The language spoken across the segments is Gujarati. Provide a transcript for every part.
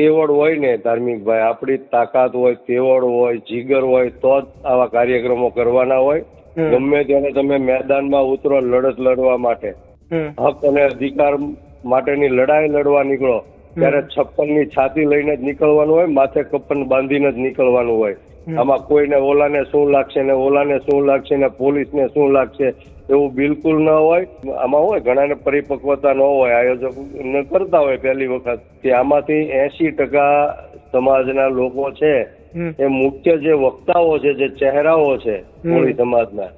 તેવડ હોય ને ધાર્મિક ભાઈ આપણી તાકાત હોય તેવડ હોય જીગર હોય તો જ આવા કાર્યક્રમો કરવાના હોય. ગમે ત્યારે તમે મેદાનમાં ઉતરો લડત લડવા માટે હક અને અધિકાર માટેની લડાઈ લડવા નીકળો ત્યારે છપ્પનની છાતી લઈને જ નીકળવાનું હોય માથે કપ્પન બાંધીને જ નીકળવાનું હોય. આમાં કોઈને ઓલાને શું લાગશે ને ઓલાને શું લાગશે ને પોલીસને શું લાગશે? એવું બિલકુલ ન હોય. આમાં હોય ઘણાને પરિપક્વતા ન હોય આયોજક ન કરતા હોય પહેલી વખત. કે આમાંથી એસી ટકા સમાજના લોકો છે એ મુખ્ય જે વક્તાઓ છે જે ચહેરાઓ છે. કોળી સમાજના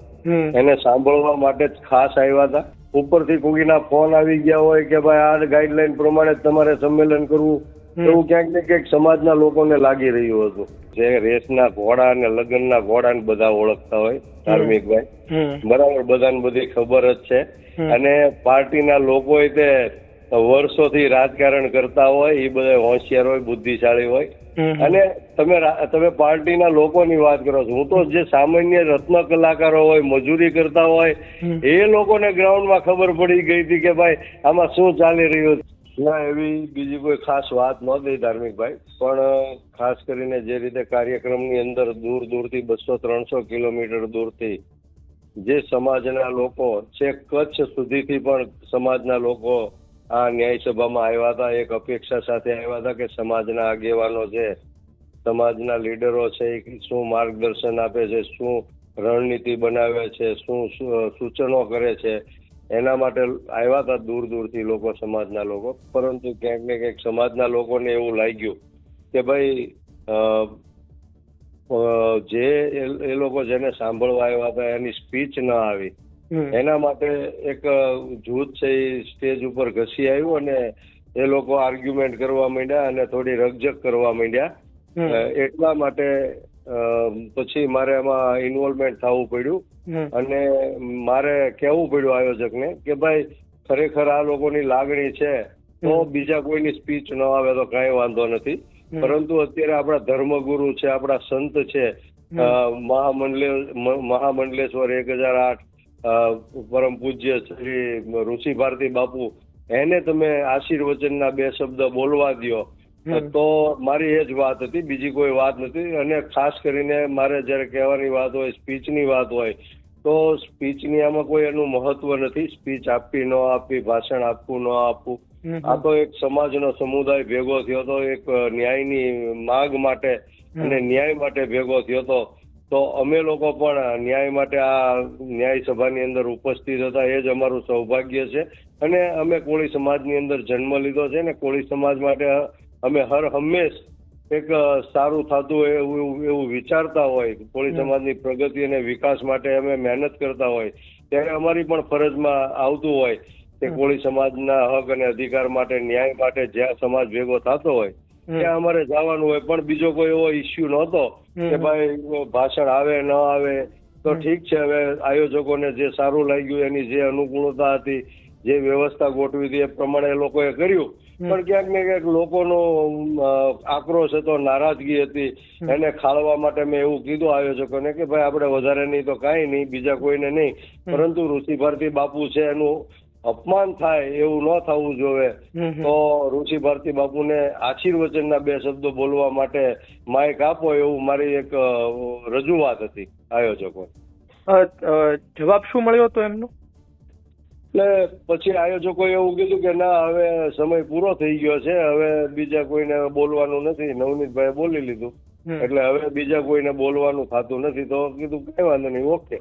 એને સાંભળવા માટે જ ખાસ આવ્યા હતા. ઉપરથી કોઈના ફોન આવી ગયા હોય કે ભાઈ આ ગાઈડલાઈન પ્રમાણે જ તમારે સંમેલન કરવું. એવું ક્યાંક ને ક્યાંક સમાજના લોકોને લાગી રહ્યું હતું. જે રેસના ઘોડા અને લગ્નના ઘોડા ને બધા ઓળખતા હોય ધાર્મિક ભાઈ બરાબર બધાને બધી ખબર જ છે. અને પાર્ટીના લોકો તે વર્ષોથી રાજકારણ કરતા હોય એ બધા હોશિયાર હોય બુદ્ધિશાળી હોય. અને તમે તમે પાર્ટીના લોકોની વાત કરો છો. હું તો જે સામાન્ય રત્ન કલાકારો હોય મજૂરી કરતા હોય. એ લોકોને ગ્રાઉન્ડમાં ખબર પડી ગઈ હતી કે ભાઈ આમાં શું ચાલી રહ્યું ના, એવી બીજી કોઈ ખાસ વાત નહોતી ધાર્મિક ભાઈ પણ ખાસ કરીને જે રીતે કાર્યક્રમની અંદર દૂર દૂરથી બસો ત્રણસો કિલોમીટર દૂરથી જે સમાજના લોકો છે, કચ્છ સુધીથી પણ સમાજના લોકો આ ન્યાય સભામાં આવ્યા હતા, એક અપેક્ષા સાથે આવ્યા હતા કે સમાજના આગેવાનો છે, સમાજના લીડરો છે, એ શું માર્ગદર્શન આપે છે, શું રણનીતિ બનાવે છે, શું સૂચનો કરે છે એના માટે આવ્યા હતા દૂર દૂરથી લોકો સમાજના લોકો. પરંતુ ક્યાંક ને ક્યાંક સમાજના લોકોને એવું લાગ્યું કે ભાઈ જે એ- લોકો જેને સાંભળવા આવ્યા હતા એની સ્પીચ ન આવી. એના માટે એક જૂથ છે એ સ્ટેજ ઉપર ઘસી આવ્યું અને એ લોકો આર્ગ્યુમેન્ટ કરવા માંડ્યા અને થોડી રકઝક કરવા માંડ્યા. એટલા માટે પછી મારે એમાં ઇન્વોલ્વમેન્ટ થવું પડ્યું. અને મારે કહેવું પડ્યું આયોજકને કે ભાઈ ખરેખર આ લોકોની લાગણી છે તો. બીજા કોઈની સ્પીચ ન આવે તો કાંઈ વાંધો નથી. પરંતુ અત્યારે આપણા ધર્મગુરુ છે આપણા સંત છે મહામંડલે મહામંડલેશ્વર એક હજાર આઠ પરમ પૂજ્ય શ્રી ઋષિ ભારતી બાપુ એને તમે આશીર્વચનના બે શબ્દ બોલવા દ્યો. હમ. તો મારી એ જ વાત હતી બીજી કોઈ વાત નથી. અને ખાસ કરીને મારે જ્યારે કહેવાની વાત હોય સ્પીચની વાત હોય તો સ્પીચની આમાં કોઈ એનું મહત્વ નથી. સ્પીચ આપવી ન આપવી ભાષણ આપવું ન આપવું. આ તો એક સમાજનો સમુદાય ભેગો થયો તો એક ન્યાયની માગ માટે અને ન્યાય માટે ભેગો થયો તો તો અમે લોકો પણ ન્યાય માટે આ ન્યાય સભાની અંદર ઉપસ્થિત હતા. એ જ અમારું સૌભાગ્ય છે. અને અમે કોળી સમાજની અંદર જન્મ લીધો છે ને કોળી સમાજ માટે અમે હર હંમેશ એક સારું થતું હોય એવું એવું- વિચારતા હોય કોળી. સમાજની પ્રગતિ અને વિકાસ માટે અમે મહેનત કરતા હોય. ત્યારે અમારી પણ ફરજમાં આવતું હોય કે કોળી સમાજના હક અને અધિકાર માટે ન્યાય માટે જ્યાં સમાજ ભેગો થતો હોય ત્યાં અમારે જવાનું હોય. પણ બીજો કોઈ એવો ઇસ્યુ નહોતો કે ભાઈ ભાષણ આવે ન આવે તો ઠીક છે. હવે આયોજકોને જે સારું લાગ્યું એની જે અનુકૂળતા હતી જે વ્યવસ્થા ગોઠવી હતી એ પ્રમાણે એ લોકોએ કર્યું. પણ ક્યાંક ને ક્યાંક લોકોનો આક્રોશ હતો નારાજગી હતી. એને ખાળવા માટે મેં એવું કીધું આયોજકોને કે ભાઈ આપણે વધારે નહીં તો કાંઈ નહીં બીજા કોઈને નહીં. પરંતુ ઋષિ ભારતી બાપુ છે એનું અપમાન થાય એવું ન થવું જોવે. તો ઋષિ ભારતી બાપુને આશીર્વચનના બે શબ્દો બોલવા માટે માઇક આપો એવું મારી એક રજૂઆત હતી. આયોજકો જવાબ શું મળ્યો હતો એમનો? એટલે પછી આયોજકોએ એવું કીધું કે ના હવે સમય પૂરો થઈ ગયો છે હવે બીજા કોઈને બોલવાનું નથી. નવનીતભાઈ બોલી લીધું. એટલે હવે બીજા કોઈને બોલવાનું થતું નથી તો કીધું કઈ વાંધો નહીં ઓકે.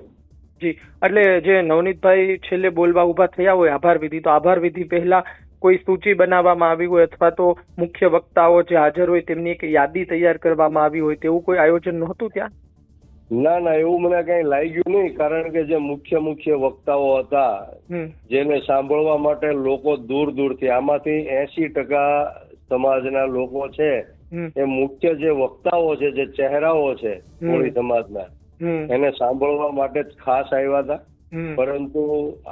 જી એટલે જે નવનીતભાઈ છેલ્લે બોલવા ઊભા થયા હોય આભાર વિધિ તો આભાર વિધિ પહેલા કોઈ સૂચિ બનાવવામાં આવી હોય અથવા તો મુખ્ય વક્તાઓ જે હાજર હોય તેમની એક યાદી તૈયાર કરવામાં આવી હોય તેવું કોઈ આયોજન નહોતું ત્યાં? ના ના એવું મને કઈ લાગ્યું નહીં કારણ કે જે મુખ્ય મુખ્ય વક્તાઓ હતા જેને સાંભળવા માટે લોકો દૂર દૂરથી આમાંથી એસી ટકા સમાજના લોકો છે. એ મુખ્ય જે વક્તાઓ છે જે ચહેરાઓ છે. કોળી સમાજના એને સાંભળવા માટે જ ખાસ આવ્યા હતા. પરંતુ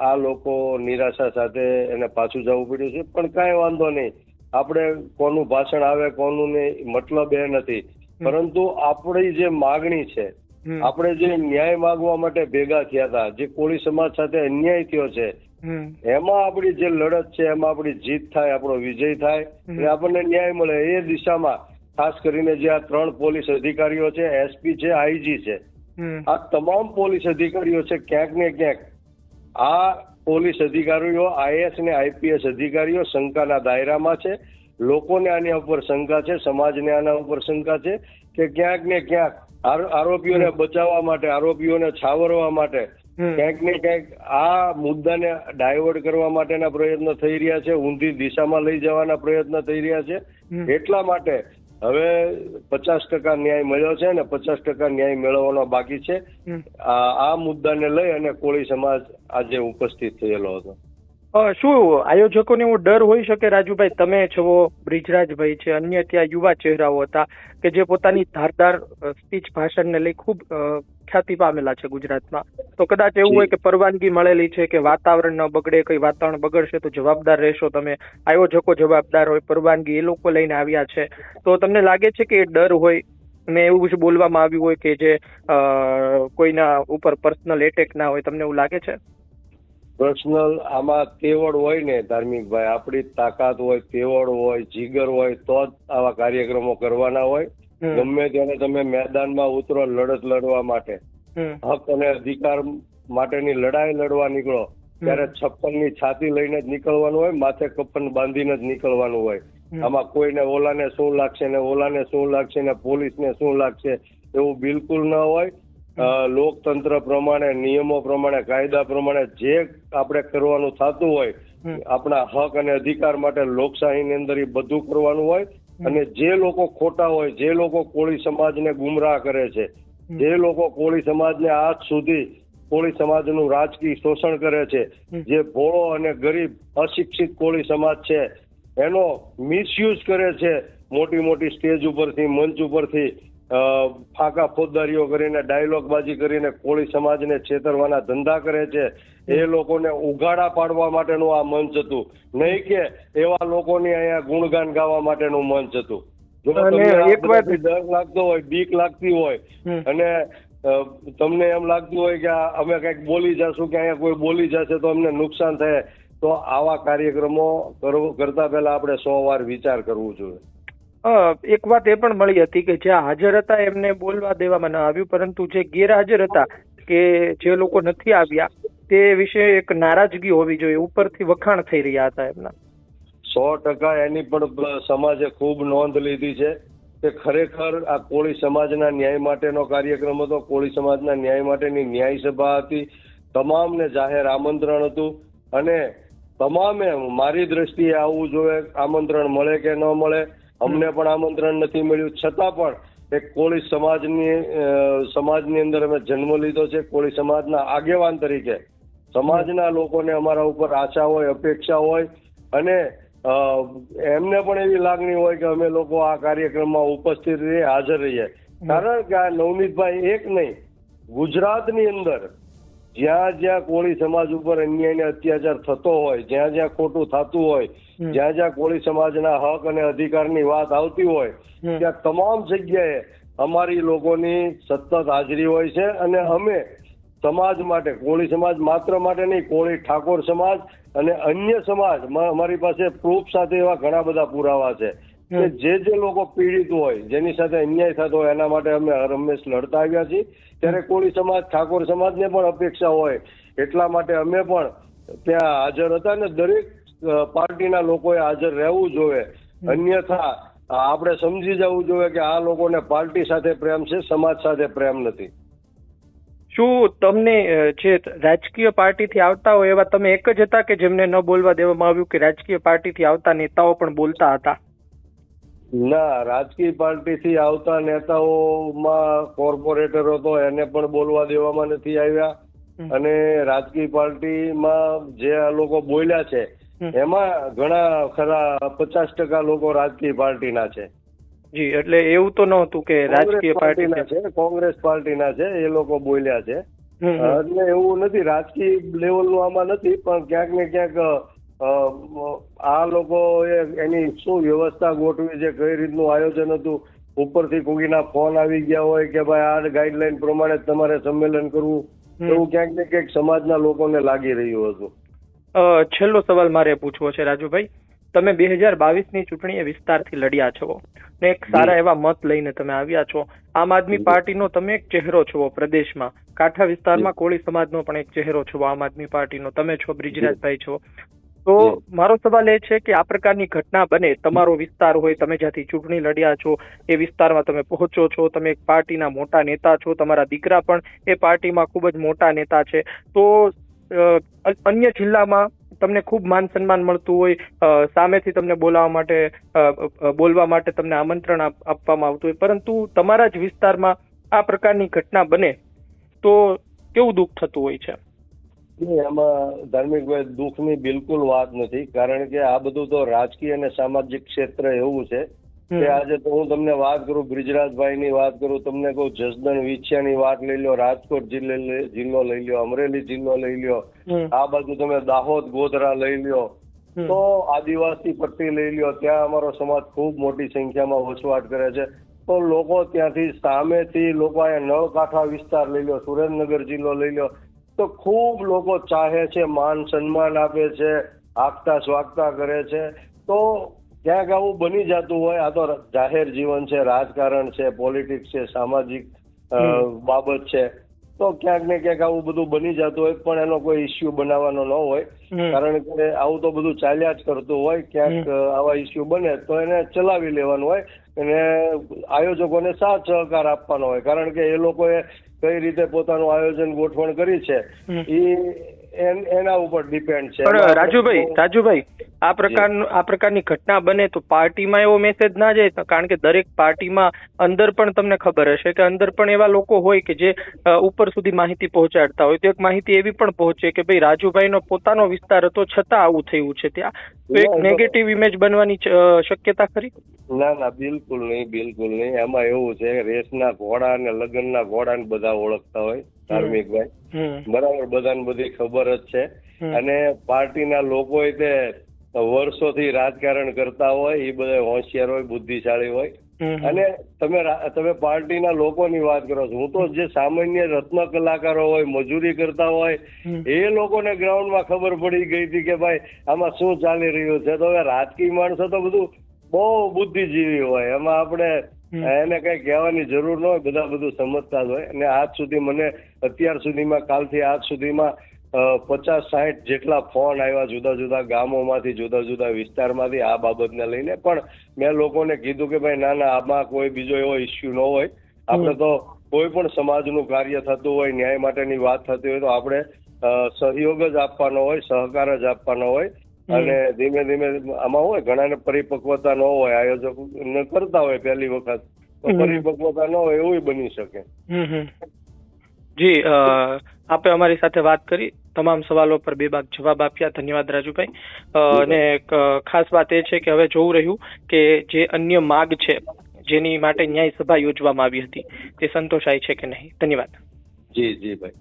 આ લોકો નિરાશા સાથે એને પાછું જવું પડ્યું છે. પણ કાંઈ વાંધો નહીં. આપણે કોનું ભાષણ આવે કોનું નહીં મતલબ એ નથી. પરંતુ આપણી જે માગણી છે. આપણે જે ન્યાય માંગવા માટે ભેગા થયા હતા જે કોળી સમાજ સાથે અન્યાય થયો છે એમાં આપણી જે લડત છે એમાં આપણી જીત થાય આપણો વિજય થાય. અને આપણને ન્યાય મળે એ દિશામાં ખાસ કરીને જે આ ત્રણ પોલીસ અધિકારીઓ છે એસપી છે આઈજી છે આ તમામ પોલીસ અધિકારીઓ છે ક્યાંક ને ક્યાંક આ પોલીસ અધિકારીઓ આઈએસ ને આઈપીએસ અધિકારીઓ શંકાના દાયરામાં છે લોકોને આની ઉપર શંકા છે સમાજને આના ઉપર શંકા છે કે ક્યાંક ને ક્યાંક આરોપીઓને બચાવવા માટે આરોપીઓને છાવરવા માટે ક્યાંક ને ક્યાંક આ મુદ્દાને ડાયવર્ટ કરવા માટેના પ્રયત્નો થઈ રહ્યા છે ઊંધી દિશામાં લઈ જવાના પ્રયત્ન થઈ રહ્યા છે. એટલા માટે હવે પચાસ ટકા ન્યાય મળ્યો છે અને પચાસ ટકા ન્યાય મેળવવાનો બાકી છે. આ મુદ્દાને લઈ અને કોળી સમાજ આજે ઉપસ્થિત થયેલો હતો. શું આયોજકોને એવો ડર હોઈ શકે? રાજુભાઈ તમે છો બ્રિજરાજભાઈ છે અન્ય ત્યાં યુવા ચહેરાઓ હતા કે જે પોતાની ધારદાર સ્પીચ ભાષણને લઈ ખૂબ ખ્યાતિ પામેલા છે ગુજરાતમાં. તો કદાચ એવું હોય કે પરવાનગી મળેલી છે કે વાતાવરણ ન બગડે કઈ વાતાવરણ બગડશે તો જવાબદાર રહેશો તમે. આયોજકો જવાબદાર હોય પરવાનગી એ લોકો લઈને આવ્યા છે. તો તમને લાગે છે કે એ ડર હોય? ને એવું બોલવામાં આવ્યું હોય કે જે કોઈના ઉપર પર્સનલ એટેક ના હોય તમને એવું લાગે છે? પર્સનલ આમાં તેવડ હોય ને ધાર્મિકભાઈ આપણી તાકાત હોય તેવડ હોય જીગર હોય તો જ આવા કાર્યક્રમો કરવાના હોય. ગમે ત્યારે તમે મેદાનમાં ઉતરો લડત લડવા માટે હક અને અધિકાર માટેની લડાઈ લડવા નીકળો ત્યારે છપ્પનની છાતી લઈને જ નીકળવાનું હોય માથે કપન બાંધીને જ નીકળવાનું હોય. આમાં કોઈને ઓલાને શું લાગશે ને ઓલાને શું લાગશે ને પોલીસને શું લાગશે એવું બિલકુલ ન હોય. લોકતંત્ર પ્રમાણે નિયમો પ્રમાણે કાયદા પ્રમાણે જે આપણે કરવાનું થતું હોય આપણા હક અને અધિકાર માટે લોકશાહીની અંદર એ બધું કરવાનું હોય અને જે લોકો ખોટા હોય જે લોકો કોળી સમાજને ગુમરાહ કરે છે જે લોકો કોળી સમાજને આજ સુધી કોળી સમાજનું રાજકીય શોષણ કરે છે જે ભોળો અને ગરીબ અશિક્ષિત કોળી સમાજ છે એનો મિસયુઝ કરે છે મોટી મોટી સ્ટેજ ઉપરથી મંચ ઉપરથી ફાંકા ફોજદારીઓ કરીને ડાયલોગબાજી કરીને કોળી સમાજને છેતરવાના ધંધા કરે છે. એ લોકોને ઉઘાડા પાડવા માટેનું આ મંચ હતું. નહીં કે એવા લોકોની અહીંયા ગુણગાન ગાવા માટેનું મંચ હતું. જો તમને ડર લાગતો હોય બીક લાગતી હોય અને તમને એમ લાગતું હોય કે અમે કંઈક બોલી જશું કે અહીંયા કોઈ બોલી જશે તો અમને નુકસાન થાય તો આવા કાર્યક્રમો કરવો- કરતા પહેલા આપણે સો વાર વિચાર કરવું જોઈએ. એક વાત એ પણ મળી હતી કે જ્યાં હાજર હતા એમને બોલવા દેવામાં ન આવ્યું, પરંતુ જે ગેરહાજર હતા કે જે લોકો નથી આવ્યા, તે વિશે એક નારાજગી હોવી જોઈએ. ઉપરથી વખાણ થઈ રહ્યા હતા એમના. સો ટકા એની પણ સમાજે ખૂબ નોંધ લીધી છે કે ખરેખર આ કોળી સમાજના ન્યાય માટેનો કાર્યક્રમ હતો. કોળી સમાજના ન્યાય માટેની ન્યાય સભા હતી. તમામને જાહેર આમંત્રણ હતું અને તમામે મારી દ્રષ્ટિએ આવવું જોઈએ, આમંત્રણ મળે કે ન મળે અમને પણ આમંત્રણ નથી મળ્યું. છતાં પણ એક કોળી સમાજની સમાજની અંદર અમે જન્મ લીધો છે. કોળી સમાજના આગેવાન તરીકે. સમાજના લોકોને અમારા ઉપર આશા હોય અપેક્ષા હોય અને એમને પણ એવી લાગણી હોય કે અમે લોકો આ કાર્યક્રમમાં ઉપસ્થિત રહીએ હાજર રહીએ. કારણ કે આ નવનીતભાઈ એક નહીં ગુજરાતની અંદર જ્યાં જ્યાં કોળી સમાજ ઉપર અન્યાય અને અત્યાચાર થતો હોય જ્યાં જ્યાં ખોટું થતું હોય જ્યાં જ્યાં કોળી સમાજના હક અને અધિકારની વાત આવતી હોય ત્યાં તમામ જગ્યાએ અમારી લોકોની સતત હાજરી હોય છે અને અમે સમાજ માટે કોળી સમાજ માત્ર માટે નહીં કોળી ઠાકોર સમાજ અને અન્ય સમાજ અમારી પાસે પ્રૂફ સાથે એવા ઘણા બધા પુરાવા છે. કે જે જે લોકો પીડિત હોય જેની સાથે અન્યાય થતો હોય એના માટે અમે હર હંમેશ લડતા આવ્યા છીએ. ત્યારે કોળી સમાજ ઠાકોર સમાજને પણ અપેક્ષા હોય. એટલા માટે અમે પણ ત્યાં હાજર હતા ને દરેક પાર્ટીના લોકોએ હાજર રહેવું જોઈએ. અન્યથા આપણે સમજી જવું જોઈએ કે આ લોકોને પાર્ટી સાથે પ્રેમ છે સમાજ સાથે પ્રેમ નથી. શું તમને જે રાજકીય પાર્ટીથી આવતા હોય એવા તમે એક જ હતા કે જેમને ન બોલવા દેવામાં આવ્યું કે રાજકીય પાર્ટીથી આવતા નેતાઓ પણ બોલતા હતા? ના રાજકીય પાર્ટીથી આવતા નેતાઓમાં કોર્પોરેટરો તો એને પણ બોલવા દેવામાં નથી આવ્યા. અને રાજકીય પાર્ટીમાં જે આ લોકો બોલ્યા છે એમાં ઘણા ખરા પચાસ ટકા લોકો રાજકીય પાર્ટીના છે. જી એટલે એવું તો ન હતું કે રાજકીય પાર્ટીના છે. કોંગ્રેસ પાર્ટીના છે એ લોકો બોલ્યા છે. એટલે એવું નથી રાજકીય લેવલનું આમાં નથી પણ ક્યાંક ને ક્યાંક આ લોકો એની શું વ્યવસ્થા ગોઠવી છે કઈ રીતનું આયોજન હતું? ઉપરથી કોઈના ફોન આવી ગયા હોય કે ભાઈ આ ગાઈડલાઈન પ્રમાણે તમારે સંમેલન કરવું? એવું ક્યાંક ને ક્યાંક સમાજના લોકોને લાગી રહ્યું હતું. છેલ્લો સવાલ મારે પૂછવો છે રાજુભાઈ. તમે બે હજાર બાવીસની ચૂંટણી એ વિસ્તારથી લડ્યા છો ને એક સારા એવા મત લઈને તમે આવ્યા છો. આમ આદમી. પાર્ટીનો તમે એક ચહેરો છો પ્રદેશમાં. કાંઠા વિસ્તારમાં કોળી સમાજનો પણ એક ચહેરો છો આમ આદમી પાર્ટીનો. તમે છો બ્રિજરાજભાઈ છો. તો મારો સવાલ એ છે કે આ પ્રકારની ઘટના બને તમારો વિસ્તાર હોય તમે જ્યાંથી ચૂંટણી લડ્યા છો એ વિસ્તારમાં તમે પહોંચો છો તમે એક પાર્ટીના મોટા નેતા છો તમારા દીકરા પણ એ પાર્ટીમાં ખૂબ જ મોટા નેતા છે. તો અન્ય જિલ્લામાં તમને ખૂબ માન સન્માન મળતું હોય સામેથી તમને બોલાવવા માટે બોલવા માટે તમને આમંત્રણ આપવામાં આવતું હોય પરંતુ તમારા જ વિસ્તારમાં આ પ્રકારની ઘટના બને તો કેવું દુઃખ થતું હોય છે? નહીં, આમાં ધાર્મિકભાઈ દુઃખની બિલકુલ વાત નથી. કારણ કે આ બધું તો રાજકીય અને સામાજિક ક્ષેત્ર એવું છે કે આજે તો હું તમને વાત કરું બ્રિજરાજભાઈની વાત કરું તમને કહું જસદણ વિછિયાની વાત લઈ લો રાજકોટ જિલ્લે જિલ્લો લઈ લો અમરેલી જિલ્લો લઈ લો આ બાજુ તમે દાહોદ ગોધરા લઈ લો તો આદિવાસી પટ્ટી લઈ લ્યો ત્યાં અમારો સમાજ ખૂબ મોટી સંખ્યામાં વસવાટ કરે છે. તો લોકો ત્યાંથી સામેથી લોકો અહીંયા નળકાંઠા વિસ્તાર લઈ લો સુરેન્દ્રનગર જિલ્લો લઈ લો તો ખૂબ લોકો ચાહે છે માન સન્માન આપે છે આગતા સ્વાગતા કરે છે. તો ક્યાંક આવું બની જતું હોય આ તો જાહેર જીવન છે રાજકારણ છે પોલિટિક્સ છે સામાજિક બાબત છે. તો ક્યાંક ને ક્યાંક આવું બધું બની જતું હોય પણ એનો કોઈ ઇસ્યુ બનાવવાનો ન હોય. કારણ કે આવું તો બધું ચાલ્યા જ કરતું હોય ક્યાંક આવા ઇસ્યુ બને તો એને ચલાવી લેવાનું હોય. અને આયોજકોને સાથ સહકાર આપવાનો હોય. કારણ કે એ લોકોએ કઈ રીતે પોતાનું આયોજન ગોઠવણ કરી છે એ એના ઉપર ડિપેન્ડ છે. રાજુભાઈ રાજુભાઈ આ પ્રકારનું આ પ્રકારની ઘટના બને તો પાર્ટીમાં એવો મેસેજ ના જાય કારણ કે દરેક પાર્ટીમાં અંદર પણ તમને ખબર હશે કે અંદર પણ એવા લોકો હોય કે જે ઉપર સુધી માહિતી પહોંચાડતા હોય. તો એક માહિતી એવી પણ પહોંચે કે ભાઈ રાજુભાઈનો પોતાનો વિસ્તાર હતો છતાં આવું થયું છે. ત્યાં તો એક નેગેટિવ ઇમેજ બનવાની શક્યતા ખરી? ના ના બિલકુલ નહીં બિલકુલ નહીં. એમાં એવું છે રેસના ઘોડા અને લગ્નના ઘોડાને બધા ઓળખતા હોય ધાર્મિકભાઈ. બરાબર બધાને બધી ખબર જ છે. અને પાર્ટીના લોકો તે વર્ષોથી રાજકારણ કરતા હોય એ બધા હોશિયાર હોય બુદ્ધિશાળી હોય. અને તમે તમે પાર્ટીના લોકોની વાત કરો છો. હું તો જે સામાન્ય રત્ન કલાકારો હોય મજૂરી કરતા હોય એ લોકોને ગ્રાઉન્ડમાં ખબર પડી ગઈ હતી કે ભાઈ આમાં શું ચાલી રહ્યું છે? તો હવે રાજકીય માણસો તો બધું બહુ બુદ્ધિજીવી હોય. એમાં આપણે એને કઈ કહેવાની જરૂર ન હોય બધા બધું સમજતા જ હોય. અને આજ સુધી મને અત્યાર સુધીમાં કાલથી આજ સુધીમાં પચાસ સાઠ જેટલા ફોન આવ્યા જુદા જુદા ગામોમાંથી જુદા જુદા વિસ્તારમાંથી આ બાબતને લઈને. પણ મેં લોકોને કીધું કે ભાઈ ના ના આમાં કોઈ બીજો એવો ઇસ્યુ ન હોય. આપણે તો કોઈ પણ સમાજનું કાર્ય થતું હોય ન્યાય માટેની વાત થતી હોય તો આપણે સહયોગ જ આપવાનો હોય સહકાર જ આપવાનો હોય. અને ધીમે ધીમે આમાં હોય ઘણાને પરિપક્વતા ન હોય આયોજક કરતા હોય પહેલી વખત. તો પરિપક્વતા ન હોય એવું બની શકે. જી આપે અમારી સાથે વાત કરી. તમામ સવાલો પર બે બાગ જવાબ આપ્યા. ધન્યવાદ રાજુભાઈ. અને ખાસ વાત એ છે કે હવે જોવું રહ્યું કે જે અન્ય માગ છે જેની માટે ન્યાય સભા યોજવામાં આવી હતી તે સંતોષાય છે કે નહીં? ધન્યવાદ. જી જી ભાઈ.